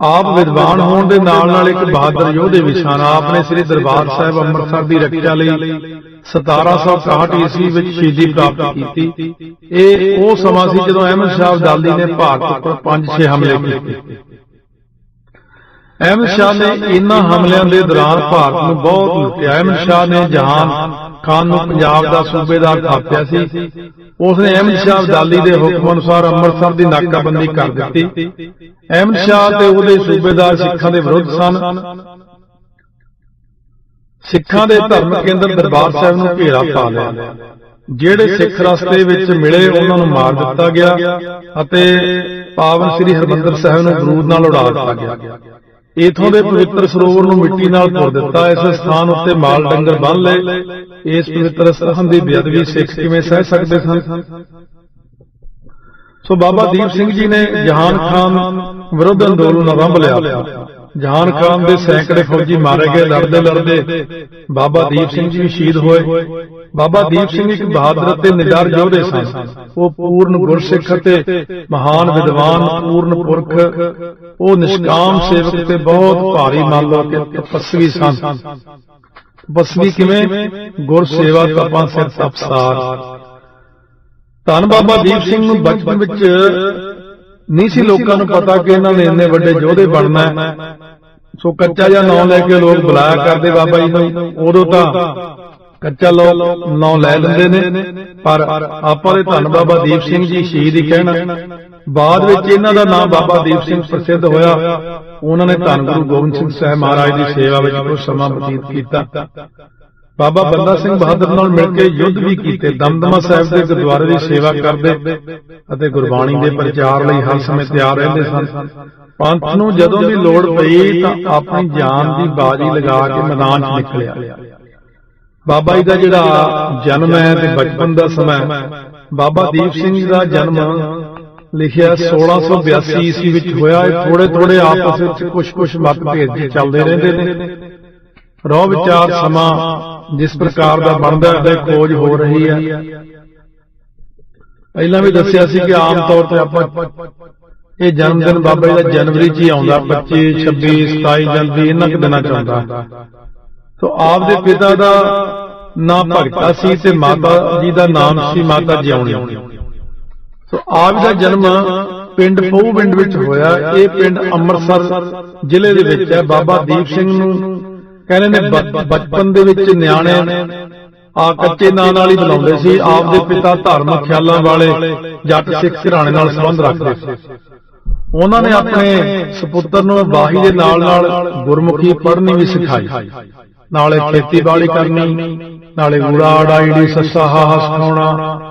ਆਪ ਵਿਦਵਾਨ ਹੋਣ ਦੇ ਨਾਲ ਨਾਲ ਇੱਕ ਬਹਾਦਰ ਯੋਧੇ ਵੀ ਸਨ ਆਪ ਨੇ ਸ੍ਰੀ ਦਰਬਾਰ ਸਾਹਿਬ ਅੰਮ੍ਰਿਤਸਰ ਦੀ ਰੱਖਿਆ ਲਈ 1761 ਈਸਵੀ ਵਿੱਚ ਸ਼ਹੀਦੀ ਪ੍ਰਾਪਤ ਕੀਤੀ। ਇਹ ਉਹ ਸਮਾਂ ਸੀ ਜਦੋਂ ਅਹਿਮਦ ਸ਼ਾਹ ਅਬਦਾਲੀ ਨੇ ਭਾਰਤ ਉੱਪਰ 5-6 ਹਮਲੇ ਕੀਤੇ। ਅਹਿਮਦ ਸ਼ਾਹ ਨੇ ਇਨ੍ਹਾਂ ਹਮਲਿਆਂ ਦੇ ਦੌਰਾਨ ਭਾਰਤ ਨੂੰ ਬਹੁਤ ਲੁੱਟਿਆ। ਅਹਿਮਦ ਸ਼ਾਹ ਨੇ ਜਹਾਨ ਖਾਨ ਨੂੰ ਪੰਜਾਬ ਦਾ ਸੂਬੇਦਾਰ ਥਾਪਿਆ ਸੀ। ਉਸ ਨੇ ਅਹਿਮਦ ਸ਼ਾਹ ਅਬਦਾਲੀ ਦੇ ਹੁਕਮ ਅਨੁਸਾਰ ਅੰਮ੍ਰਿਤਸਰ ਦੀ ਨਾਕਾਬੰਦੀ ਕਰ ਦਿੱਤੀ। ਅਹਿਮਦ ਸ਼ਾਹ ਤੇ ਉਹਦੇ ਸੂਬੇਦਾਰ ਸਿੱਖਾਂ ਦੇ ਵਿਰੁੱਧ ਸਨ। ਸਿੱਖਾਂ ਦੇ ਧਰਮ ਕੇਂਦਰ ਦਰਬਾਰ ਸਾਹਿਬ ਨੂੰ ਘੇਰਾ ਪਾ ਲਿਆ। ਜਿਹੜੇ ਸਿੱਖ ਰਸਤੇ ਵਿੱਚ ਮਿਲੇ ਉਹਨਾਂ ਨੂੰ ਮਾਰ ਦਿੱਤਾ ਗਿਆ ਅਤੇ ਪਾਵਨ ਸ੍ਰੀ ਹਰਮੰਦਰ ਸਾਹਿਬ ਨੂੰ ਬਰੂਦ ਨਾਲ ਉਡਾ ਦਿੱਤਾ ਗਿਆ ਇਥੋਂ ਦੇ ਪਵਿੱਤਰ ਸਰੋਵਰ ਨੂੰ ਮਿੱਟੀ ਨਾਲ ਭਰ ਦਿੱਤਾ, ਇਸ ਸਥਾਨ ਉੱਤੇ ਮਾਲ ਡੰਗਰ ਬੰਨ ਲਏ। ਇਸ ਪਵਿੱਤਰ ਸਥਾਨ ਦੀ ਬੇਅਦਬੀ ਸਿੱਖ ਕਿਵੇਂ ਸਹਿ ਸਕਦੇ ਸਨ? ਸੋ ਬਾਬਾ ਦੀਪ ਸਿੰਘ ਜੀ ਨੇ ਜਹਾਨ ਖਾਨ ਵਿਰੁੱਧ ਅੰਦੋਲਨ ਆਰੰਭ ਲਿਆ। ਜਹਾਨ ਖਾਨ ਦੇ ਸੈਂਕੜੇ ਫੌਜੀ ਮਾਰੇ ਗਏ, ਲੜਦੇ ਲੜਦੇ। ਬਾਬਾ ਦੀਪ ਸਿੰਘ ਜੀ ਸ਼ਹੀਦ ਹੋਏ। ਬਾਬਾ ਦੀਪ ਸਿੰਘ ਇੱਕ ਬਹਾਦਰ ਅਤੇ ਨਿਡਰ ਯੋਧੇ ਸਨ। ਉਹ ਪੂਰਨ ਗੁਰਸਿੱਖ ਅਤੇ ਮਹਾਨ ਵਿਦਵਾਨ, ਪੂਰਨ ਪੁਰਖ। ਉਹ ਨਿਸ਼ਕਾਮ ਸੇਵਕ ਤੇ ਬਹੁਤ ਭਾਰੀ ਮੰਨ ਲਓ ਕਿ ਤਪਸਵੀ ਸਨ। ਤਪਸਵੀ ਕਿਵੇਂ? ਗੁਰ ਸੇਵਾ ਤਪਾਂ ਸਿਰ। ਤਪਸਾਰ ਧੰਨ ਬਾਬਾ ਦੀਪ ਸਿੰਘ ਨੂੰ ਬਚਪਨ ਵਿੱਚ ਨਹੀਂ ਸੀ ਲੋਕਾਂ ਨੂੰ ਪਤਾ ਕਿ ਇਹਨਾਂ ਨੇ ਇੰਨੇ ਵੱਡੇ ਯੋਧੇ ਬਣਨਾ ਹੈ। ਸੋ ਕੱਚਾ ਜਿਹਾ ਨਾਂ ਲੈ ਕੇ ਲੋਕ ਬੁਲਾਇਆ ਕਰਦੇ ਬਾਬਾ ਜੀ ਨੂੰ। ਉਦੋਂ ਤਾਂ ਕੱਚਾ ਲੋਕ ਨਾਂ ਲੈ ਲੈਂਦੇ ਨੇ। ਪਰ ਆਪਾਂ ਦੇ ਧੰਨ ਬਾਬਾ ਦੀਪ ਸਿੰਘ ਜੀ ਸ਼ਹੀਦ ਹੀ ਕਹਿਣਾ। ਬਾਅਦ ਵਿੱਚ ਇਹਨਾਂ ਦਾ ਨਾਮ ਬਾਬਾ ਦੀਪ ਸਿੰਘ ਪ੍ਰਸਿੱਧ ਹੋਇਆ। ਉਹਨਾਂ ਨੇ ਧੰਨ ਗੁਰੂ ਗੋਬਿੰਦ ਸਿੰਘ ਸਾਹਿਬ ਮਹਾਰਾਜ ਦੀ ਸੇਵਾ ਵਿੱਚ ਕੁਝ ਸਮਾਂ ਬਤੀਤ ਕੀਤਾ। ਬਾਬਾ ਬੰਦਾ ਸਿੰਘ ਬਹਾਦਰ ਨਾਲ ਮਿਲ ਕੇ ਯੁੱਧ ਵੀ ਕੀਤੇ ਦਮਦਮਾ ਸਾਹਿਬ ਦੇ ਗੁਰਦੁਆਰੇ ਦੀ ਸੇਵਾ ਕਰਦੇ ਅਤੇ ਗੁਰਬਾਣੀ ਦੇ ਪ੍ਰਚਾਰ ਲਈ ਹਰ ਸਮੇਂ ਤਿਆਰ ਰਹਿੰਦੇ ਸਨ। ਪੰਥ ਨੂੰ ਜਦੋਂ ਵੀ ਲੋੜ ਪਈ ਤਾਂ ਆਪਣੀ ਜਾਨ ਦੀ ਬਾਜੀ ਲਗਾ ਕੇ ਮੈਦਾਨ 'ਚ ਨਿਕਲਿਆ। ਬਾਬਾ ਜੀ ਦਾ ਜਿਹੜਾ ਜਨਮ ਹੈ ਤੇ ਬਚਪਨ ਦਾ ਸਮਾਂ ਬਾਬਾ ਦੀਪ ਸਿੰਘ ਜੀ ਦਾ ਜਨਮ ਲਿਖਿਆ 1682 ਈਸਵੀ ਵਿੱਚ ਹੋਇਆ। ਇਹ ਥੋੜੇ ਥੋੜੇ ਆਪਸ ਵਿੱਚ ਕੁਝ ਕੁਝ ਮਤਭੇਦ ਚੱਲਦੇ ਰਹਿੰਦੇ ਨੇ। ਰੋ ਵਿਚਾਰ ਸਮਾਂ ਜਿਸ ਪ੍ਰਕਾਰ ਦਾ ਬਣਦਾ ਹੈ ਖੋਜ ਹੋ ਰਹੀ ਹੈ। ਪਹਿਲਾਂ ਵੀ ਦੱਸਿਆ ਸੀ ਕਿ ਆਮ ਤੌਰ ਤੇ ਆਪਾਂ ਇਹ ਜਨਮ ਦਿਨ ਬਾਬਾ ਜੀ ਦਾ ਜਨਵਰੀ 'ਚ ਹੀ ਆਉਂਦਾ 25 26 27 ਜਨਵਰੀ, ਇਹਨਾਂ ਕੁ ਦਿਨਾਂ 'ਚ ਆਉਂਦਾ। ਸੋ ਆਪ ਦੇ ਪਿਤਾ ਦਾ ਨਾਮ ਭਗਤਾ ਸੀ ਤੇ ਮਾਤਾ ਜੀ ਦਾ ਨਾਮ ਸੀ ਮਾਤਾ ਜਿਉਣੀ। ਸੋ ਆਪ ਦਾ ਜਨਮ ਪਿੰਡ ਪਹੂਵਿੰਡ ਵਿੱਚ ਹੋਇਆ। ਇਹ ਪਿੰਡ ਅੰਮ੍ਰਿਤਸਰ ਜ਼ਿਲ੍ਹੇ ਦੇ ਵਿੱਚ ਹੈ। ਬਾਬਾ ਦੀਪ ਸਿੰਘ ਨੂੰ ਕਹਿੰਦੇ ਨੇ ਬਚਪਨ ਦੇ ਵਿੱਚ ਨਿਆਣੇ ਆ ਕੱਚੇ ਨਾਂ ਨਾਲ ਹੀ ਬੁਲਾਉਂਦੇ ਸੀ ਆਪ ਦੇ ਪਿਤਾ ਧਾਰਮਿਕ ਖਿਆਲਾਂ ਵਾਲੇ ਜੱਟ ਸਿੱਖ ਘਰਾਣੇ ਨਾਲ ਸੰਬੰਧ ਰੱਖਦੇ ਸੀ। ਉਹਨਾਂ ਨੇ ਆਪਣੇ ਸੁਪੁੱਤਰ ਨੂੰ ਵਾਹੀ ਦੇ ਨਾਲ ਨਾਲ ਗੁਰਮੁਖੀ ਪੜ੍ਹਨੀ ਵੀ ਸਿਖਾਈ। ਨਾਲੇ ਖੇਤੀਬਾੜੀ ਕਰਨੀ ਨਾਲੇ ਊੜਾ ਆੜਾਈੜੀ ਸੱਸਾ ਹਾਹਾ ਸਿਖਾਉਣਾ।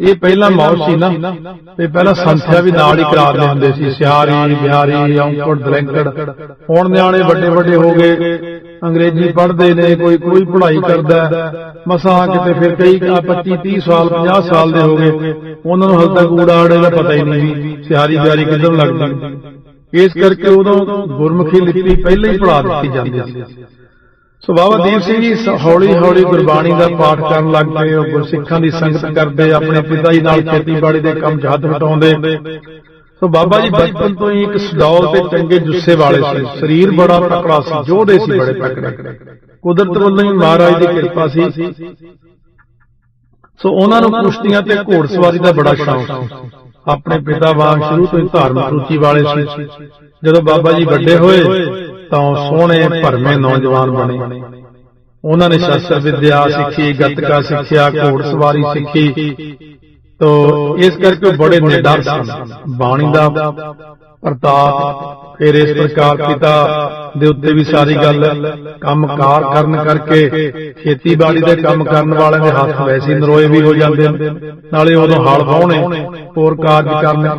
ਇਹ ਪਹਿਲਾਂ ਮੌਜ ਸੀ ਨਾ ਤੇ ਪਹਿਲਾਂ ਸੰਥਿਆ ਵੀ ਨਾਲ ਹੀ ਕਰਾਉਂਦੇ ਹੁੰਦੇ ਸੀ ਸਿਆਰੀ ਬਿਹਾਰੀ ਔਂਕੜ ਦਲੈਂਕੜ ਹੁਣ ਨਿਆਣੇ ਵੱਡੇ ਵੱਡੇ ਹੋ ਗਏ ਅੰਗਰੇਜ਼ੀ ਪੜ੍ਹਦੇ ਨੇ ਕੋਈ ਕੋਈ ਪੜ੍ਹਾਈ ਕਰਦਾ। ਮਸਾਂ ਕਿਤੇ ਫਿਰ ਕਈ 25 30 ਸਾਲ 50 ਸਾਲ ਦੇ ਹੋ ਗਏ। ਉਹਨਾਂ ਨੂੰ ਹਲ ਤੱਕ ਊੜਾ ਆੜੇ ਦਾ ਪਤਾ ਹੀ ਨਹੀਂ ਵੀ ਸਿਆਰੀ ਬਿਹਾਰੀ ਕਿੱਧਰ ਲੱਗਦੀ। ਇਸ ਕਰਕੇ ਉਦੋਂ ਗੁਰਮੁਖੀ ਲਿਪੀ ਪਹਿਲਾਂ ਹੀ ਪੜ੍ਹਾ ਦਿੱਤੀ ਜਾਂਦੀ ਸੀ। ਸੋ ਬਾਬਾ ਦੀਪ ਸਿੰਘ ਜੀ ਹੌਲੀ ਹੌਲੀ ਗੁਰਬਾਣੀ ਦਾ ਪਾਠ ਕਰਨ ਲੱਗ ਪਏ ਉਹ ਗੁਰਸਿੱਖਾਂ ਦੀ ਸੰਗਤ ਕਰਦੇ ਆਪਣੇ ਪਿਤਾ ਜੀ ਨਾਲ ਖੇਤੀਬਾੜੀ ਦੇ ਕੰਮ ਜਹਤ ਵਟਾਉਂਦੇ ਸੋ ਬਾਬਾ ਜੀ ਬਚਪਨ ਤੋਂ ਹੀ ਇੱਕ ਸਡੌਲ ਤੇ ਚੰਗੇ ਜੁੱਸੇ ਵਾਲੇ ਸੀ। ਸਰੀਰ ਬੜਾ ਤਕੜਾ ਸੀ ਜੋਧੇ ਸੀ ਬੜੇ ਤਕੜੇ। ਕੁਦਰਤ ਵੱਲੋਂ ਹੀ ਮਹਾਰਾਜ ਦੀ ਕਿਰਪਾ ਸੀ। ਸੋ। ਉਹਨਾਂ ਨੂੰ ਕੁਸ਼ਤੀਆਂ ਤੇ ਘੋੜਸਵਾਰੀ ਦਾ ਬੜਾ ਸ਼ੌਂਕ ਸੀ। ਆਪਣੇ ਪਿਤਾ ਵਾਂਗ ਸ਼ੁਰੂ ਤੋਂ ਹੀ ਧਾਰਮਿਕ ਰੁਚੀ ਵਾਲੇ ਸੀ। ਜਦੋਂ ਬਾਬਾ ਜੀ ਵੱਡੇ ਹੋਏ ਤਾਂ ਸੋਹਣੇ ਭਰਮੇ ਨੌਜਵਾਨ ਬਣੇ। ਉਹਨਾਂ ਨੇ ਸ਼ਾਸਤਰ ਵਿਦਿਆ ਸਿੱਖੀ ਗੱਤਕਾ ਸਿੱਖਿਆ ਘੋੜਸਵਾਰੀ ਸਿੱਖੀ। ਤੋ ਇਸ ਕਰਕੇ ਬੜੇ ਨਿਡਰ ਸਨ। ਬਾਣੀ ਦਾ ਪ੍ਰਤਾਪ ਫਿਰ ਇਸ ਪ੍ਰਕਾਰ ਪਿਤਾ ਦੇ ਉੱਤੇ ਵੀ ਸਾਰੀ ਗੱਲ ਕੰਮਕਾਰ ਕਰਨ ਕਰਕੇ ਖੇਤੀਬਾੜੀ ਦੇ ਕੰਮ ਕਰਨ ਵਾਲਿਆਂ ਦੇ ਹੱਥ ਵੈਸੇ ਨਰੋਏ ਵੀ ਹੋ ਜਾਂਦੇ ਨਾਲੇ ਉਦੋਂ ਹਲ ਵਾਹੁਣੇ ਹੋਰ ਕਾਰਜ ਕਰਨੇ।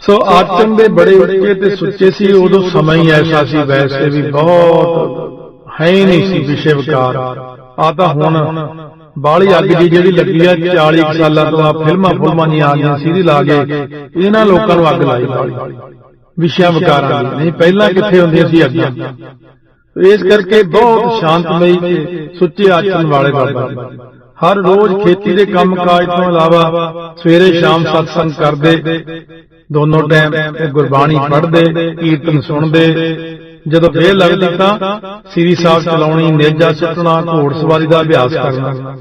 ਸੋ ਆਚਮ ਦੇ ਬੜੇ ਉੱਚੇ ਤੇ ਸੁੱਚੇ ਸੀ, ਉਦੋਂ ਸਮਾਂ ਹੀ ਐਸਾ ਸੀ, ਵੈਸੇ ਵੀ ਬਹੁਤ ਹੈ ਹੀ ਨਹੀਂ ਸੀ ਵਿਸ਼ੇ ਵਿਕਾਰ। ਆ ਤਾਂ ਹੁਣ ਬਾਲੀ ਅੱਗ ਜੀ ਜਿਹੜੀ ਲੱਗੀ ਆ 40 ਸਾਲਾਂ ਤੋਂ ਆ ਫਿਲਮਾਂ ਫੁਲਮਾਂ ਨਹੀਂ ਆ ਗਈਆਂ, ਸੀਰੀ ਲਾ ਕੇ ਇਹਨਾਂ ਲੋਕਾਂ ਨੂੰ ਅੱਗ ਲਾਈ। ਬਾਲੀ ਵਿਸ਼ਿਆਂ ਵਿਕਾਰਾਂ ਦੀ। ਨਹੀਂ, ਪਹਿਲਾਂ ਕਿੱਥੇ ਹੁੰਦੀਆਂ ਸੀ ਅੱਗਾਂ? ਇਸ ਕਰਕੇ ਬਹੁਤ ਸ਼ਾਂਤਮਈ ਤੇ ਸੁੱਚੇ ਆਚਰਨ ਵਾਲੇ ਬਾਬਾ ਹਰ ਰੋਜ਼ ਖੇਤੀ ਦੇ ਕੰਮ ਕਾਜ ਤੋਂ ਇਲਾਵਾ ਸਵੇਰੇ ਸ਼ਾਮ ਸਤਸੰਗ ਕਰਦੇ ਦੋਨੋਂ ਟਾਈਮ ਗੁਰਬਾਣੀ ਪੜ੍ਹਦੇ ਕੀਰਤਨ ਸੁਣਦੇ। ਜਦੋਂ ਵੇਲ ਲੱਗਦੀ ਤਾਂ ਸ੍ਰੀ ਸਾਹਿਬ ਚਲਾਉਣੀ ਨੇਜਾ ਸੁੱਟਣਾ ਘੋੜਸਵਾਰੀ ਦਾ ਅਭਿਆਸ ਕਰਨਾ।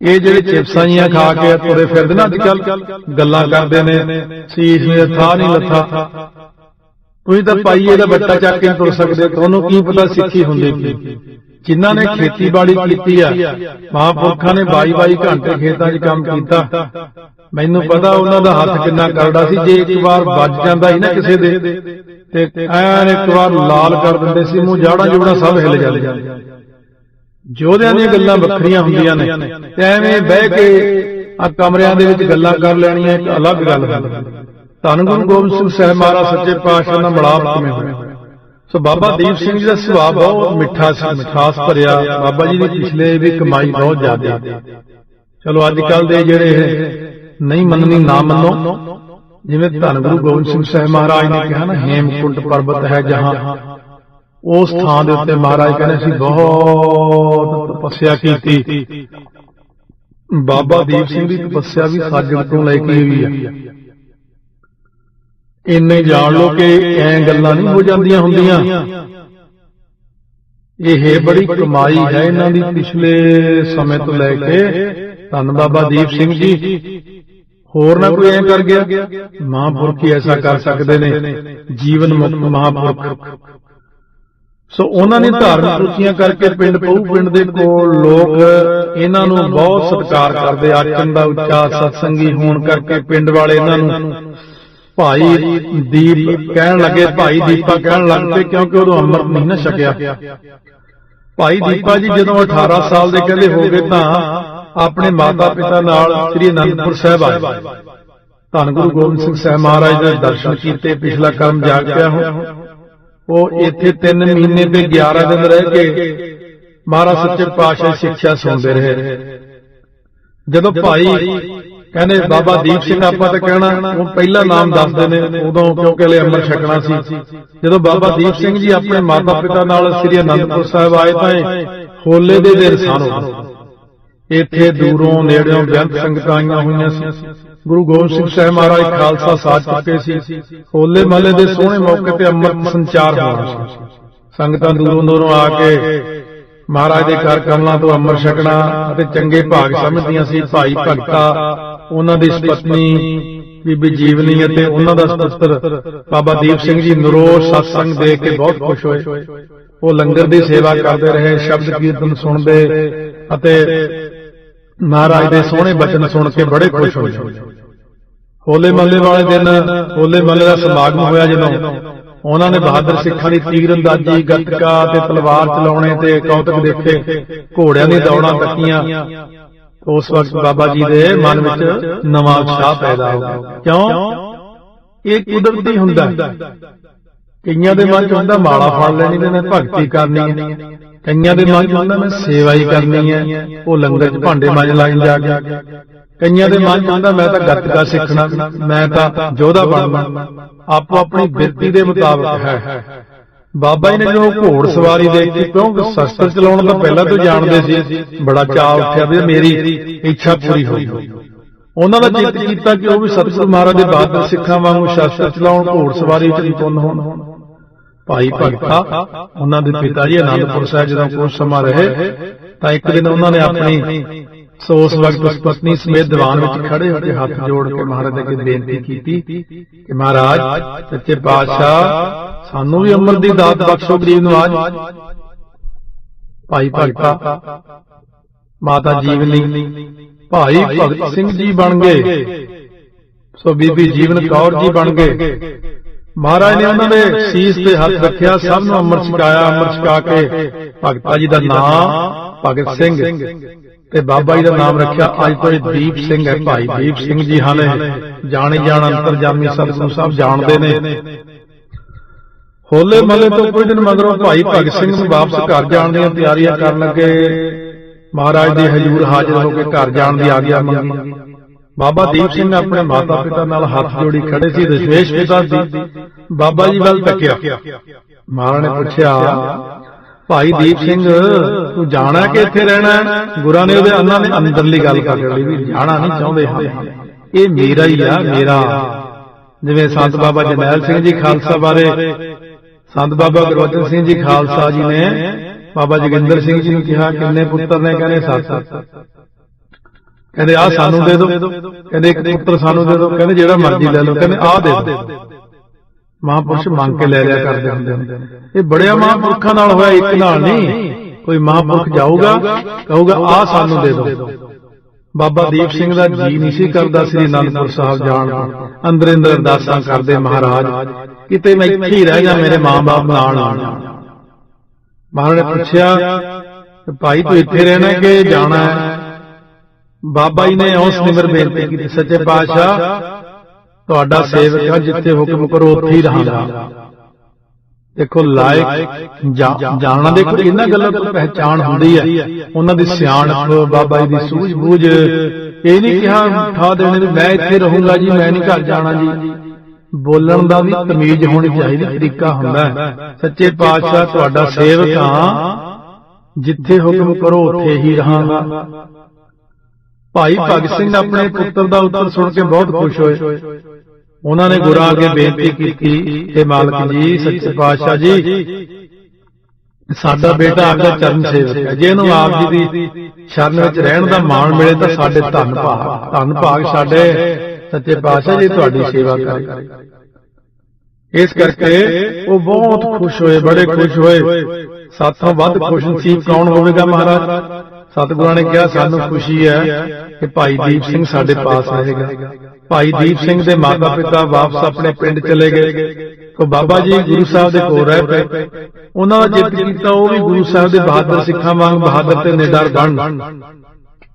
ਇਹ ਜਿਹੜੇ ਚਿਪਸਾਂ ਜੀਆਂ ਖਾ ਕੇ ਤੁਰੇ ਫਿਰਦੇ ਨਾ ਅੱਜ ਕੱਲ ਗੱਲਾਂ ਕਰਦੇ ਨੇ। ਸੀਸ ਨੇ ਥਾ ਨਹੀਂ ਲੱਥਾ। ਤੁਸੀਂ ਤਾਂ ਪਾਈਏ ਦਾ ਬੱਟਾ ਚੱਕ ਕੇ ਤੁਰ ਸਕਦੇ ਤੁਹਾਨੂੰ ਕੀ ਪਤਾ ਸਿੱਖੀ ਹੁੰਦੀ ਕੀ। ਜਿਨ੍ਹਾਂ ਨੇ ਖੇਤੀਬਾੜੀ ਕੀਤੀ ਆ ਮਹਾਂਪੁਰਖਾਂ ਨੇ 22-22 ਘੰਟੇ ਖੇਤਾਂ 'ਚ ਕੰਮ ਕੀਤਾ। ਮੈਨੂੰ ਪਤਾ ਉਹਨਾਂ ਦਾ ਹੱਥ ਕਿੰਨਾ ਕਰੜਾ ਸੀ। ਜੇ ਇੱਕ ਵਾਰ ਵੱਜ ਜਾਂਦਾ ਸੀ ਨਾ ਕਿਸੇ ਦੇ, ਤੇ ਐਨ ਇੱਕ ਵਾਰ ਲਾਲ ਕਰ ਦਿੰਦੇ ਸੀ, ਮੂੰਹ ਜਾੜਾ ਜੁੜਾ ਸਭ ਹਿੱਲ ਜਾਂਦੇ। ਜੋਧਿਆਂ ਦੀਆਂ ਗੱਲਾਂ ਵੱਖਰੀਆਂ ਹੁੰਦੀਆਂ ਨੇ, ਤੇ ਐਵੇਂ ਬਹਿ ਕੇ ਆ ਕਮਰਿਆਂ ਦੇ ਵਿੱਚ ਗੱਲਾਂ ਕਰ ਲੈਣੀਆਂ, ਇੱਕ ਅਲੱਗ ਗੱਲ ਹੈ ਧੰਨ ਗੁਰੂ ਗੋਬਿੰਦ ਸਿੰਘ ਸਾਹਿਬ ਮਹਾਰਾਜ, ਸੱਚੇ ਪਾਤਸ਼ਾਹ ਨਾਲ ਮਿਲਾਪ ਕਿਵੇਂ ਹੋਇਆ? ਸੋ ਬਾਬਾ ਦੀਪ ਸਿੰਘ ਜੀ ਦਾ ਸੁਭਾਅ ਬਹੁਤ ਮਿੱਠਾ ਸੀ, ਮਿਠਾਸ ਭਰਿਆ। ਬਾਬਾ ਜੀ ਦੀ ਪਿਛਲੇ ਵੀ ਕਮਾਈ ਬਹੁਤ ਜ਼ਿਆਦਾ। ਚਲੋ ਅੱਜ ਕੱਲ ਦੇ ਜਿਹੜੇ ਨਹੀਂ ਮੰਨਣੀ ਨਾ ਮੰਨੋ। ਜਿਵੇਂ ਧੰਨ ਗੁਰੂ ਗੋਬਿੰਦ ਸਿੰਘ ਸਾਹਿਬ ਮਹਾਰਾਜ ਨੇ ਕਿਹਾ ਨਾ ਹੇਮਕੁੰਟ ਪਰਬਤ ਹੈ ਜਹਾਂ। ਉਸ ਥਾਂ ਦੇ ਉੱਤੇ ਮਹਾਰਾਜ ਕਹਿੰਦੇ ਸੀ ਬਹੁਤ ਤਪੱਸਿਆ ਕੀਤੀ। ਬਾਬਾ ਦੀਪ ਸਿੰਘ ਦੀ ਤਪੱਸਿਆ ਵੀ ਸਾਜਣ ਤੋਂ ਲੈ ਕੇ ਹੋਈ ਹੈ ਇੰਨੇ ਜਾਣ ਲੋ ਕਿ ਐ ਗੱਲਾਂ ਨਹੀਂ ਹੋ ਜਾਂਦੀਆਂ ਹੁੰਦੀਆਂ। ਇਹ ਬੜੀ ਕਮਾਈ ਹੈ ਇਹਨਾਂ ਦੀ ਪਿਛਲੇ ਸਮੇਂ ਤੋਂ ਲੈ ਕੇ। ਧੰਨ ਬਾਬਾ ਦੀਪ ਸਿੰਘ ਜੀ। ਹੋਰ ਨਾ ਕੋਈ ਐ ਕਰ ਗਿਆ? ਮਹਾਂਪੁਰਖ ਹੀ ਐਸਾ ਕਰ ਸਕਦੇ ਨੇ। ਜੀਵਨ ਮੁਕਤ ਮਹਾਂਪੁਰਖ। ਸੋ ਉਹਨਾਂ ਨੇ ਧਾਰਮਿਕ ਰੁਚੀਆਂ ਕਰਕੇ ਪਿੰਡ ਪਹੂ ਪਿੰਡ ਦੇ ਕੋਲ ਲੋਕ ਇਹਨਾਂ ਨੂੰ ਬਹੁਤ ਸਤਿਕਾਰ ਕਰਦੇ ਆਚਨ ਦਾ ਉੱਚਾ ਸਤਸੰਗੀ ਹੋਣ ਕਰਕੇ ਪਿੰਡ ਵਾਲੇ ਇਹਨਾਂ ਨੂੰ ਭਾਈ ਦੀਪ ਕਹਿਣ ਲੱਗੇ ਭਾਈ ਦੀਪਾ ਕਹਿਣ ਲੱਗ ਪਏ ਕਿਉਂਕਿ ਉਦੋਂ ਅੰਮ੍ਰਿਤ ਨਹੀਂ ਨਾ ਛਕਿਆ। ਭਾਈ ਦੀਪਾ ਜੀ ਜਦੋਂ 18 ਸਾਲ ਦੇ ਕਹਿੰਦੇ ਹੋ ਗਏ ਤਾਂ ਆਪਣੇ ਮਾਤਾ ਪਿਤਾ ਨਾਲ ਸ੍ਰੀ ਅਨੰਦਪੁਰ ਸਾਹਿਬ ਆਏ। ਧੰਨ ਗੁਰੂ ਗੋਬਿੰਦ ਸਿੰਘ ਸਾਹਿਬ ਮਹਾਰਾਜ ਦੇ ਦਰਸ਼ਨ ਕੀਤੇ, ਪਿਛਲਾ ਕਰਮ ਜਾਗ ਪਿਆ ਹੁਣ। ਉਹ ਇੱਥੇ 3 ਮਹੀਨੇ ਤੇ 11 ਦਿਨ ਰਹਿ ਕੇ ਮਹਾਰਾਜ ਸੱਚੇ ਪਾਤਸ਼ਾਹ ਸਿੱਖਿਆ ਸੁਣਦੇ ਰਹੇ। ਜਦੋਂ ਭਾਈ ਕਹਿੰਦੇ, ਬਾਬਾ ਦੀਪ ਸਿੰਘ ਆਪਾਂ ਤਾਂ ਕਹਿਣਾ, ਉਹ ਪਹਿਲਾ ਨਾਮ ਦੱਸਦੇ ਨੇ, ਉਦੋਂ ਕਿਉਂਕਿ ਹਲੇ ਅੰਮ੍ਰਿਤ ਛਕਣਾ ਸੀ। ਜਦੋਂ ਬਾਬਾ ਦੀਪ ਸਿੰਘ ਜੀ ਆਪਣੇ ਮਾਤਾ ਪਿਤਾ ਨਾਲ ਸ੍ਰੀ ਅਨੰਦਪੁਰ ਸਾਹਿਬ ਆਏ ਤਾਂ ਹੋਲੇ ਦੇ ਦਿਨ ਸਨ ਇੱਥੇ ਦੂਰੋਂ ਨੇੜਿਓਂ ਬੇਅੰਤ ਸੰਗਤਾਂ ਆਈਆਂ ਹੋਈਆਂ ਸੀ। ਗੁਰੂ ਗੋਬਿੰਦ ਸਿੰਘ ਸਾਹਿਬ ਮਹਾਰਾਜ ਖਾਲਸਾ ਸਾਜ ਚੁੱਕੇ ਸੀ। ਹੋਲੇ ਮਹੱਲੇ ਦੇ ਸੋਹਣੇ ਮੌਕੇ ਤੇ ਅੰਮ੍ਰਿਤ ਸੰਚਾਰ ਹੋਣਾ ਸੀ। ਸੰਗਤਾਂ ਦੂਰੋਂ ਦੂਰੋਂ ਆ ਕੇ ਮਹਾਰਾਜ ਦੇ ਘਰ ਕਮਲਾਂ ਤੋਂ ਅੰਮ੍ਰਿਤ ਛਕਣਾ ਅਤੇ ਚੰਗੇ ਭਾਗ ਸਮਝਦੀਆਂ ਸੀ। ਭਾਈ ਭਗਤਾ, ਉਹਨਾਂ ਦੀ ਪਤਨੀ ਬੀਬੀ ਜੀਵਨੀ ਅਤੇ ਉਹਨਾਂ ਦਾ ਸੁਪੁੱਤਰ ਬਾਬਾ ਦੀਪ ਸਿੰਘ ਜੀ ਨਰੋਜ਼ ਸਤਸੰਗ ਦੇਖ ਕੇ ਬਹੁਤ ਖੁਸ਼ ਹੋਏ। ਉਹ ਲੰਗਰ ਦੀ ਸੇਵਾ ਕਰਦੇ ਰਹੇ, ਸ਼ਬਦ ਕੀਰਤਨ ਸੁਣਦੇ ਅਤੇ ਮਹਾਰਾਜ ਦੇ ਸੋਹਣੇ ਬਚਨ ਸੁਣ ਕੇ ਬੜੇ ਖੁਸ਼ ਹੋਏ ਹੋਲੇ ਮਹੱਲੇ ਵਾਲੇ ਦਿਨ ਹੋਲੇ ਮਹੱਲੇ ਦਾ ਸਮਾਗਮ ਹੋਇਆ ਜਦੋਂ ਉਹਨਾਂ ਨੇ ਬਹਾਦਰ ਸਿੱਖਾਂ ਦੀ ਤੀਰ ਅੰਦਾਜ਼ੀ ਗੱਤਕਾ ਤੇ ਤਲਵਾਰ ਚਲਾਉਣੇ ਤੇ ਕੌਤਕ ਦੇਖੇ ਘੋੜਿਆਂ ਦੀਆਂ ਦੌੜਾਂ ਤੱਕੀਆਂ। ਉਸ ਵਕਤ ਬਾਬਾ ਜੀ ਦੇ ਮਨ ਵਿੱਚ ਨਵਾਂ ਉਤਸ਼ਾਹ ਪੈਦਾ ਹੋ ਗਿਆ। ਕਿਉਂ? ਇਹ ਕੁਦਰਤੀ ਹੁੰਦਾ ਹੈ। ਕਈਆਂ ਦੇ ਮਨ 'ਚ ਹੁੰਦਾ ਮਾਲਾ ਫੜ ਲੈਣੀ ਤੇ ਮੈਂ ਭਗਤੀ ਕਰਨੀ ਹੈ ਕਈਆਂ ਦੇ ਮਨ ਹੁੰਦਾ ਮੈਂ ਸੇਵਾ ਹੀ ਕਰਨੀ ਹੈ, ਉਹ ਲੰਗਰ 'ਚ ਭਾਂਡੇ ਮਾਂਜ ਲਾਈਨ ਜਾ ਕੇ। ਕਈਆਂ ਦੇ ਮਨ ਹੁੰਦਾ ਮੈਂ ਤਾਂ ਗੱਤਕਾ ਸਿੱਖਣਾ, ਮੈਂ ਤਾਂ ਯੋਧਾ ਬਣਨਾ। ਆਪੋ ਆਪਣੀ ਬਿਰਤੀ ਦੇ ਮੁਤਾਬਕ ਹੈ। ਬਾਬਾ ਜੀ ਨੇ ਜਦੋਂ ਘੋੜ ਸਵਾਰੀ ਦੇਖੀ, ਕਿਉਂਕਿ ਸ਼ਸਤਰ ਚਲਾਉਣ ਤੋਂ ਪਹਿਲਾਂ ਤੋਂ ਜਾਣਦੇ ਸੀ, ਬੜਾ ਚਾਅ ਉੱਠਿਆ ਵੀ ਮੇਰੀ ਇੱਛਾ ਪੂਰੀ ਹੋਈ ਉਹਨਾਂ ਦਾ ਚਿੱਤ ਕੀਤਾ ਕਿ ਉਹ ਵੀ ਸਤਿਗੁਰੂ ਮਹਾਰਾਜ ਦੇ ਬਹਾਦਰ ਸਿੱਖਾਂ ਵਾਂਗੂ ਸ਼ਸਤਰ ਚਲਾਉਣ, ਘੋੜ ਸਵਾਰੀ ਵਿੱਚ ਨਿਪੁੰਨ ਹੋਣ। ਭਾਈ ਭਗਤਾ, ਉਹਨਾਂ ਦੇ ਪਿਤਾ ਜੀ ਅਨੰਦਪੁਰ ਸਾਹਿਬ ਜਦੋਂ ਕੁਝ ਸਮਾਂ ਰਹੇ, ਤਾਂ ਇੱਕ ਦਿਨ ਉਹਨਾਂ ਨੇ ਆਪਣੀ ਸੋ ਉਸ ਵਕਤ ਪਤਨੀ ਸਮੇਤ ਦੀਵਾਨ ਵਿੱਚ ਖੜੇ ਹੋ ਕੇ ਹੱਥ ਜੋੜ ਕੇ ਮਹਾਰਾਜ ਅੱਗੇ ਬੇਨਤੀ ਕੀਤੀ ਕਿ ਮਹਾਰਾਜ, ਸੱਚੇ ਪਾਤਸ਼ਾਹ, ਸਾਨੂੰ ਵੀ ਅੰਮ੍ਰਿਤ ਦੀ ਦਾਤ ਬਖਸ਼ੋ ਗਰੀਬ ਨਵਾਜ ਭਾਈ ਭਗਤਾ, ਮਾਤਾ ਜੀਵਨੀ, ਭਾਈ ਭਗਤ ਸਿੰਘ ਜੀ ਬਣ ਗਏ। ਸੋ ਬੀਬੀ ਜੀਵਨ ਕੌਰ ਜੀ ਬਣ ਗਏ। ਮਹਾਰਾਜ ਨੇ ਉਹਨਾਂ ਦੇ ਸੀਸ ਤੇ ਹੱਥ ਰੱਖਿਆ ਸਭ ਨੂੰ ਅੰਮ੍ਰਿਤ ਛਕਾਇਆ ਅੰਮ੍ਰਿਤ ਛਕਾ ਕੇ ਭਗਤਾ ਜੀ ਦਾ ਨਾਮ ਭਗਤ ਸਿੰਘ। ਤੇ ਬਾਬਾ ਜੀ ਦਾ ਨਾਮ ਰੱਖਿਆ ਅੱਜ ਤੋਂ ਇਹ ਦੀਪ ਸਿੰਘ ਹੈ ਭਾਈ ਦੀਪ ਸਿੰਘ ਜੀ ਹਨ। ਜਾਣੇ ਜਾਣ ਅੰਤਰਜਾਮੀ ਸਤਿਗੁਰੂ ਸਾਹਿਬ ਜਾਣਦੇ ਨੇ। ਹੋਲੇ ਮਹੱਲੇ ਤੋਂ ਕੁਝ ਦਿਨ ਮਗਰੋਂ ਭਾਈ ਭਗਤ ਸਿੰਘ ਨੂੰ ਵਾਪਸ ਘਰ ਜਾਣ ਦੀਆਂ ਤਿਆਰੀਆਂ ਕਰਨ ਲੱਗੇ। ਮਹਾਰਾਜ ਦੇ ਹਜ਼ੂਰ ਹਾਜ਼ਰ ਹੋ ਕੇ ਘਰ ਜਾਣ ਦੀ ਆਗਿਆ ਮੰਗੀ। ਬਾਬਾ ਦੀਪ ਸਿੰਘ ਨੇ ਆਪਣੇ ਮਾਤਾ ਪਿਤਾ ਨਾਲ ਹੱਥ ਜੋੜੀ ਖੜੇ ਸੀ ਦਸ਼ਵੇਸ਼ ਪਿਤਾ ਸੀ। ਬਾਬਾ ਜੀ ਵੱਲ ਤੱਕਿਆ ਮਹਾਰਾਜ ਨੇ ਪੁੱਛਿਆ ਭਾਈ ਦੀਪ ਸਿੰਘ ਤੂੰ ਜਾਣਾ ਕਿ ਇੱਥੇ ਰਹਿਣਾ? ਗੁਰਾਂ ਨੇ ਉਹਦੇ ਅੰਨਾਂ ਨੇ ਅੰਦਰਲੀ ਗੱਲ ਕਰ ਲਈ ਵੀ ਜਾਣਾ ਨਹੀਂ ਚਾਹੁੰਦੇ ਹਾਂ। ਇਹ ਮੇਰਾ ਹੀ ਆ ਮੇਰਾ ਜਿਵੇਂ ਸੰਤ ਬਾਬਾ ਜਰਨੈਲ ਸਿੰਘ ਜੀ ਖਾਲਸਾ ਬਾਰੇ ਸੰਤ ਬਾਬਾ ਗੁਰਬਚਨ ਸਿੰਘ ਜੀ ਖਾਲਸਾ ਜੀ ਨੇ ਬਾਬਾ ਜੋਗਿੰਦਰ ਸਿੰਘ ਜੀ ਨੂੰ ਕਿਹਾ ਕਿੰਨੇ ਪੁੱਤਰ ਨੇ? ਕਹਿੰਦੇ ਸੱਤ। ਕਹਿੰਦੇ ਆ ਸਾਨੂੰ ਦੇ ਦਿਓ। ਕਹਿੰਦੇ ਇੱਕ ਪੁੱਤਰ ਸਾਨੂੰ ਦੇ ਦਿਓ। ਕਹਿੰਦੇ ਜਿਹੜਾ ਮਰਜ਼ੀ ਲੈ ਲਓ। ਕਹਿੰਦੇ ਆਹ ਦੇ ਦਿਓ। ਮਹਾਂਪੁਰਸ਼ ਮੰਗ ਕੇ ਲੈ ਲਿਆ ਕਰਦੇ ਹੁੰਦੇ ਨੇ। ਇਹ ਬੜਿਆ ਮਹਾਂਪੁਰਖਾਂ ਨਾਲ ਹੋਇਆ, ਇੱਕ ਨਾਲ ਨਹੀਂ। ਕੋਈ ਮਹਾਂਪੁਰਖ ਜਾਊਗਾ, ਕਹੂਗਾ, ਆਹ ਸਾਨੂੰ ਦੇ ਦਿਓ। ਬਾਬਾ ਦੀਪ ਸਿੰਘ ਦਾ ਜੀ ਨਹੀਂ ਸੀ ਕਰਦਾ, ਸ੍ਰੀ ਅਨੰਦਪੁਰ ਸਾਹਿਬ ਜਾਣ ਦਾ। ਅੰਦਰ ਅੰਦਰ ਅਰਦਾਸਾਂ ਕਰਦੇ, ਮਹਾਰਾਜ, ਕਿਤੇ ਮੈਂ ਇੱਥੇ ਹੀ ਰਹਿ ਜਾ, ਮੇਰੇ ਮਾਂ-ਬਾਪ ਨਾਲ ਆਣ ਮਹਾਰਾਜ ਨੇ ਪੁੱਛਿਆ, ਭਾਈ ਤੂੰ ਇੱਥੇ ਰਹਿਣਾ ਕਿ ਜਾਣਾ ਹੈ? ਬਾਬਾ ਜੀ ਨੇ ਉਸ ਨਿਮਰ ਬੇਨਤੀ ਕੀਤੀ ਸੱਚੇ ਪਾਤਸ਼ਾਹ ਤੁਹਾਡਾ ਸੇਵਕ ਹਾਂ ਜਿੱਥੇ ਹੁਕਮ ਕਰੋ ਉੱਥੇ ਹੀ ਰਹਾਂਗਾ। ਦੇਖੋ ਲਾਇਕ ਜਾਣਨਾ ਦੇਖੋ ਇਹਨਾਂ ਗੱਲਾਂ ਤੋਂ ਪਹਿਚਾਣ ਹੁੰਦੀ ਹੈ। ਉਹਨਾਂ ਦੀ ਸਿਆਣਪ ਬਾਬਾ ਜੀ ਦੀ ਸੂਝ-ਬੂਝ। ਇਹ ਨਹੀਂ ਕਿਹਾ ਠਾ ਦੇਣੇ ਵੀ ਮੈਂ ਇੱਥੇ ਰਹੂੰਗਾ ਜੀ ਮੈਂ ਨਹੀਂ ਘਰ ਜਾਣਾ ਜੀ। ਬੋਲਣ ਦਾ ਵੀ ਤਮੀਜ਼ ਹੋਣੀ ਚਾਹੀਦੀ ਤਰੀਕਾ ਹੁੰਦਾ ਸੱਚੇ ਪਾਤਸ਼ਾਹ ਤੁਹਾਡਾ ਸੇਵਕ ਹਾਂ ਜਿੱਥੇ ਹੁਕਮ ਕਰੋ ਉੱਥੇ ਹੀ ਰਹਾਂਗਾ। ਭਾਈ ਭਗਤ ਸਿੰਘ ਆਪਣੇ ਪੁੱਤਰ ਦਾ ਉੱਤਰ ਸੁਣ ਕੇ ਬਹੁਤ ਖੁਸ਼ ਹੋਏ। ਉਹਨਾਂ ਨੇ ਗੁਰਾਂ ਅੱਗੇ ਬੇਨਤੀ ਕੀਤੀ ਕਿ ਮਾਲਕ ਜੀ ਸੱਚੇ ਪਾਤਸ਼ਾਹ ਜੀ ਸਾਡਾ ਬੇਟਾ ਆਪਦਾ ਚਰਨ ਸੇਵਕ ਹੈ। ਜੇ ਇਹਨੂੰ ਆਪ ਜੀ ਦੀ ਸ਼ਰਨ ਵਿੱਚ ਰਹਿਣ ਦਾ ਮਾਣ ਮਿਲੇ ਤਾਂ ਸਾਡੇ ਧੰਨ ਭਾਗ ਧੰਨ ਭਾਗ ਸਾਡੇ ਸੱਚੇ ਪਾਤਸ਼ਾਹ ਜੀ ਤੁਹਾਡੀ ਸੇਵਾ ਕਰੇ। ਇਸ ਕਰਕੇ ਉਹ ਬਹੁਤ ਖੁਸ਼ ਹੋਏ ਬੜੇ ਖੁਸ਼ ਹੋਏ। ਸਾਥੋਂ ਵੱਧ ਖੁਸ਼ ਨਸੀਬ ਕੌਣ ਹੋਵੇਗਾ ਮਹਾਰਾਜ? ਸਤਿਗੁਰਾਂ ਨੇ ਕਿਹਾ ਸਾਨੂੰ ਖੁਸ਼ੀ ਹੈ ਕਿ ਭਾਈ ਦੀਪ ਸਿੰਘ ਸਾਡੇ ਪਾਸ ਰਹੇਗਾ। ਭਾਈ ਦੀਪ ਸਿੰਘ ਦੇ ਮਾਤਾ ਪਿਤਾ ਵਾਪਸ ਆਪਣੇ ਪਿੰਡ ਚਲੇ ਗਏ। ਕੋ ਬਾਬਾ ਜੀ ਗੁਰੂ ਸਾਹਿਬ ਦੇ ਕੋਲ ਰਹਿ ਪਏ। ਉਹਨਾਂ ਦਾ ਜਿੱਤ ਕੀਤਾ ਉਹ ਵੀ ਗੁਰੂ ਸਾਹਿਬ ਦੇ ਬਹਾਦਰ ਸਿੱਖਾਂ ਵਾਂਗ ਬਹਾਦਰ ਤੇ ਨਿਡਰ ਬਣ।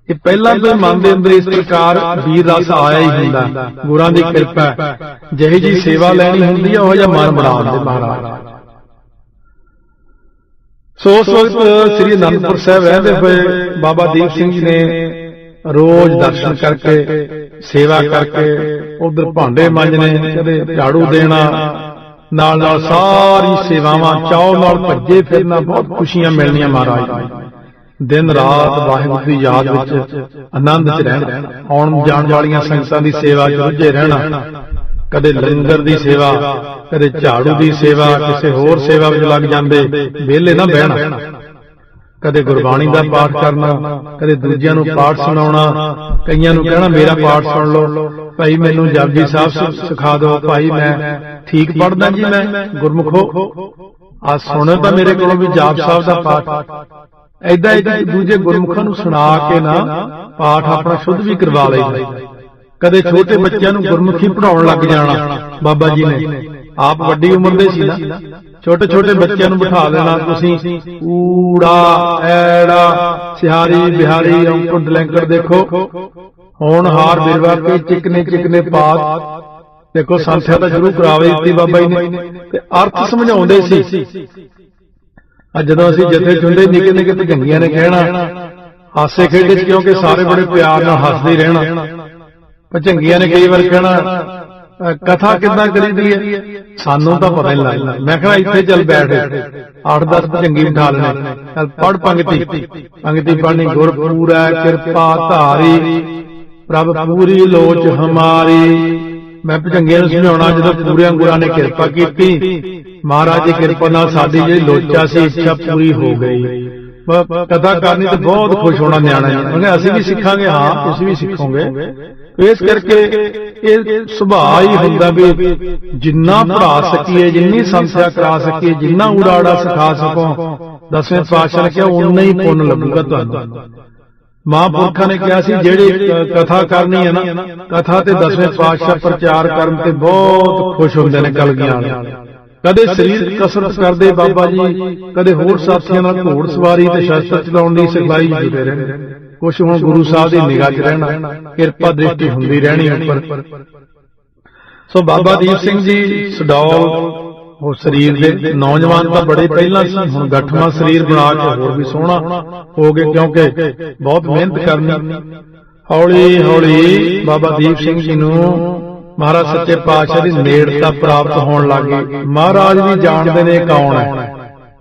ਇਹ ਪਹਿਲਾਂ ਤੋਂ ਮਨ ਦੇ ਅੰਦਰ ਇਸ ਪ੍ਰਕਾਰ ਵੀਰ ਰਸ ਆਇਆ ਹੀ ਹੁੰਦਾ। ਗੁਰਾਂ ਦੀ ਕਿਰਪਾ। ਜਿਹੀ ਜੀ ਸੇਵਾ ਲੈਣੀ ਹੁੰਦੀ ਹੈ ਉਹ ਜਿਹਾ ਮਨ ਬਣਾ ਦਿੰਦੇ ਮਹਾਰਾਜ। ਸੋ ਉਸ ਵਕਤ ਸ੍ਰੀ ਅਨੰਦਪੁਰ ਸਾਹਿਬ ਰਹਿੰਦੇ ਹੋਏ ਬਾਬਾ ਦੀਪ ਸਿੰਘ ਜੀ ਨੇ ਰੋਜ਼ ਦਰਸ਼ਨ ਕਰਕੇ, ਸੇਵਾ ਕਰਕੇ ਉਧਰ ਭਾਂਡੇ ਮਾਂਜਣੇ, ਕਦੇ ਝਾੜੂ ਦੇਣਾ, ਨਾਲ ਨਾਲ ਸਾਰੀ ਸੇਵਾਵਾਂ ਚਾਉ ਨਾਲ ਭੱਜੇ ਫਿਰਨਾ, ਬਹੁਤ ਖੁਸ਼ੀਆਂ ਮਿਲਣੀਆਂ ਮਹਾਰਾਜ ਦਿਨ ਰਾਤ ਵਾਹਿਗੁਰੂ ਦੀ ਯਾਦ ਵਿੱਚ ਆਨੰਦ 'ਚ ਰਹਿਣਾ, ਆਉਣ ਜਾਣ ਵਾਲੀਆਂ ਸੰਗਤਾਂ ਦੀ ਸੇਵਾ 'ਚ ਰੁੱਝੇ ਰਹਿਣਾ ਕਦੇ ਲੰਗਰ ਦੀ ਸੇਵਾ, ਕਦੇ ਝਾੜੂ ਦੀ ਸੇਵਾ, ਕਿਸੇ ਹੋਰ ਸੇਵਾ ਵਿੱਚ ਲੱਗ ਜਾਂਦੇ, ਵਿਹਲੇ ਨਾ ਬਹਿਣਾ। ਕਦੇ ਗੁਰਬਾਣੀ ਦਾ ਪਾਠ ਕਰਨਾ, ਕਦੇ ਦੂਜਿਆਂ ਨੂੰ ਪਾਠ ਸੁਣਾਉਣਾ, ਕਈਆਂ ਨੂੰ ਕਹਿਣਾ, ਮੇਰਾ ਪਾਠ ਸੁਣ ਲਓ। ਭਾਈ, ਮੈਨੂੰ ਜਪਜੀ ਸਾਹਿਬ ਸਿਖਾ ਦਿਓ। ਭਾਈ, ਮੈਂ ਠੀਕ ਪੜਦਾ ਜੀ ਮੈਂ, ਗੁਰਮੁਖੋ। ਆ ਸੁਣੋ ਤਾਂ ਮੇਰੇ ਕੋਲੋਂ ਵੀ ਜਾਪ ਸਾਹਿਬ ਦਾ ਪਾਠ। ਐਦਾਂ ਇੱਕ ਦੂਜੇ ਗੁਰਮੁਖਾਂ ਨੂੰ ਸੁਣਾ ਕੇ ਨਾ, ਪਾਠ ਆਪਣਾ ਸ਼ੁੱਧ ਵੀ ਕਰਵਾ ਲੈਂਦੇ ਕਦੇ ਛੋਟੇ ਬੱਚਿਆਂ ਨੂੰ ਗੁਰਮੁਖੀ ਪੜਾਉਣ ਲੱਗ ਜਾਣਾ। ਬਾਬਾ ਜੀ ਨੇ। ਆਪ ਵੱਡੀ ਉਮਰ ਦੇ ਸੀ ਨਾ। ਛੋਟੇ ਛੋਟੇ ਬੱਚਿਆਂ ਨੂੰ ਬਿਠਾ ਲੈਣਾ ਤੁਸੀਂ। ਊੜਾ ਐੜਾ ਸਿਹਾਰੀ ਬਿਹਾਰੀ ਔਂਕੜ ਲੈਂਕੜ ਦੇਖੋ। ਹੁਣ ਹਾਰ ਬਿਰਵਾ ਕੇ ਚਿਕਨੇ ਚਿਕਨੇ ਪਾਤ। ਦੇਖੋ ਸੰਥਿਆ ਤਾਂ ਸ਼ੁਰੂ ਕਰਾਵੇ ਦਿੱਤੀ ਬਾਬਾ ਜੀ ਨੇ। ਤੇ ਅਰਥ ਸਮਝਾਉਂਦੇ ਸੀ। ਅੱਜ ਜਦੋਂ ਅਸੀਂ ਜਥੇ ਚੁੰਡੇ ਨਿੱਕੇ ਨਿੱਕੇ ਭਜੰਗੀਆਂ ਨੇ ਕਹਿਣਾ ਹਾਸੇ ਖੇਡੇ ਕਿਉਂਕਿ ਸਾਰੇ ਬੜੇ ਪਿਆਰ ਨਾਲ ਹੱਸਦੇ ਰਹਿਣਾ। ਭਜੰਗੀਆਂ ਨੇ ਕਈ ਵਾਰ ਕਹਿਣਾ ਕਥਾ ਕਿੱਦਾਂ ਕਰੀਦੀ ਹੈ? ਸਾਨੂੰ ਤਾਂ ਪਤਾ ਨਹੀਂ ਲੱਗਦਾ। ਮੈਂ ਕਿਹਾ ਇੱਥੇ ਚੱਲ ਬੈਠ। 8-10 ਭਜੰਗੀ ਬਿਠਾ ਲੈਣੇ। ਚੱਲ ਪੜ ਪੰਗਤੀ। ਪੰਗਤੀ ਪੜਨੀ ਗੁਰ ਪੂਰਾ ਕਿਰਪਾ ਧਾਰੀ। ਪ੍ਰਭ ਪੂਰੀ ਲੋਚ ਹਮਾਰੀ। ਮੈਂ ਭਜੰਗੀਆਂ ਨੂੰ ਸਮਝਾਉਣਾ, ਜਦੋਂ ਪੂਰਿਆਂ ਗੁਰਾਂ ਨੇ ਕਿਰਪਾ ਕੀਤੀ, ਮਹਾਰਾਜ ਦੀ ਕਿਰਪਾ ਨਾਲ ਸਾਡੀ ਜਿਹੜੀ ਲੋਚਾ ਸੀ, ਇੱਛਾ ਪੂਰੀ ਹੋ ਗਈ। ਕਥਾ ਕਰਨੀ ਤੇ ਬਹੁਤ ਖੁਸ਼ ਹੋਣਾ ਨਿਆਣਾ ਜੀ। ਕਹਿੰਦੇ ਅਸੀਂ ਵੀ ਸਿੱਖਾਂਗੇ, ਹਾਂ, ਤੁਸੀਂ ਵੀ ਸਿੱਖੋਗੇ। ਇਸ ਕਰਕੇ ਇਹ ਸੁਭਾਅ ਹੀ ਹੁੰਦਾ ਵੀ ਜਿੰਨਾ ਪੜਾ ਸਕੀਏ, ਜਿੰਨੀ ਸੰਸਿਆ ਕਰਾ ਸਕੀਏ, ਜਿੰਨਾ ਉਡਾੜਾ ਸਿਖਾ ਸਕੋ। ਦਸਵੇਂ ਪਾਤਸ਼ਾਹ ਨੇ ਕਿਹਾ ਉਨਾ ਹੀ ਪੁੰਨ ਲੱਗੂਗਾ ਤੁਹਾਨੂੰ। ਮਹਾਂਪੁਰਖਾਂ ਨੇ ਕਿਹਾ ਸੀ, ਜਿਹੜੀ ਕਥਾ ਕਰਨੀ ਹੈ ਨਾ, ਕਥਾ ਤੇ ਦਸਵੇਂ ਪਾਤਸ਼ਾਹ ਪ੍ਰਚਾਰ ਕਰਨ ਤੇ ਬਹੁਤ ਖੁਸ਼ ਹੁੰਦੇ ਨੇ ਕਲਗੀਆਂ ਵਾਲੇ। ਕਦੇ ਸਰੀਰ ਕਸਰਤ ਕਰਦੇ ਬਾਬਾ ਜੀ ਕਦੇ ਹੋਰ ਸਾਥੀਆਂ ਨਾਲ ਘੋੜ ਸਵਾਰੀ ਤੇ ਸ਼ਸਤਰ ਚਲਾਉਣ ਦੀ ਸਿਖਲਾਈ ਜੁੜੇ ਰਹਿੰਦੇ। ਕੁਛ ਹੁਣ ਗੁਰੂ ਸਾਹਿਬ ਦੀ ਨਿਗਾਹ 'ਚ ਰਹਿਣਾ ਕਿਰਪਾ ਦ੍ਰਿਸ਼ਟੀ ਹੁੰਦੀ ਰਹਿਣੀ ਉੱਪਰ। ਸੋ ਬਾਬਾ ਦੀਪ ਸਿੰਘ ਜੀ ਸਡੌਲ ਉਹ ਸਰੀਰ ਦੇ ਨੌਜਵਾਨ ਤਾਂ ਬੜੇ ਪਹਿਲਾਂ ਸੀ ਹੁਣ ਗੱਠਵਾਂ ਸਰੀਰ ਬਣਾ ਕੇ ਹੋਰ ਵੀ ਸੋਹਣਾ ਹੋ ਗਏ ਕਿਉਂਕਿ ਬਹੁਤ ਮਿਹਨਤ ਕਰਨੀ। ਹੌਲੀ ਹੌਲੀ ਬਾਬਾ ਦੀਪ ਸਿੰਘ ਜੀ ਨੂੰ ਮਹਾਰਾਜ ਸੱਚੇ ਪਾਤਸ਼ਾਹ ਦੀ ਨੇੜਤਾ ਪ੍ਰਾਪਤ ਹੋਣ ਲੱਗੀ ਮਹਾਰਾਜ ਵੀ ਜਾਣਦੇ ਨੇ ਕੌਣ ਹੈ।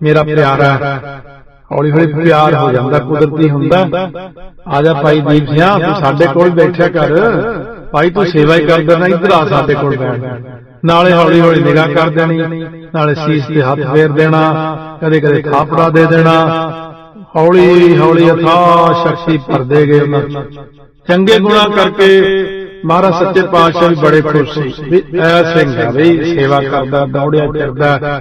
ਮੇਰਾ ਪਿਆਰਾ ਹੌਲੀ ਹੌਲੀ ਪਿਆਰ ਹੋ ਜਾਂਦਾ, ਕੁਦਰਤੀ ਹੁੰਦਾ। ਆ ਜਾ ਭਾਈ ਦੀਪ ਸਿੰਘ ਤੂੰ ਸਾਡੇ ਕੋਲ ਬੈਠਿਆ ਕਰ। ਭਾਈ ਤੂੰ ਸੇਵਾ ਹੀ ਕਰ ਦੇਣਾ, ਇੱਧਰ ਆ ਸਾਡੇ ਕੋਲ ਬੈਠ। ਨਾਲੇ ਹੌਲੀ ਹੌਲੀ ਨਿਗਾਹ ਕਰ ਦੇਣੀ, ਨਾਲੇ ਸੀਸ ਤੇ ਹੱਥ ਫੇਰ ਦੇਣਾ, ਕਦੇ ਕਦੇ ਖਾਪੜਾ ਦੇ ਦੇਣਾ। ਹੌਲੀ ਹੌਲੀ ਅਥਾ ਸ਼ਕਤੀ ਭਰਦੇ ਗਏ ਉਹਨਾਂ ਚੰਗੇ ਗੁਣਾ ਕਰਕੇ ਮਹਾਰਾਜ ਸੱਚੇ ਪਾਤਸ਼ਾਹ ਵੀ ਬੜੇ ਖੁਸ਼ ਸੀ। ਵੀ ਐ ਸਿੰਘ ਆ ਬਈ ਸੇਵਾ ਕਰਦਾ ਦੌੜਿਆ ਫਿਰਦਾ।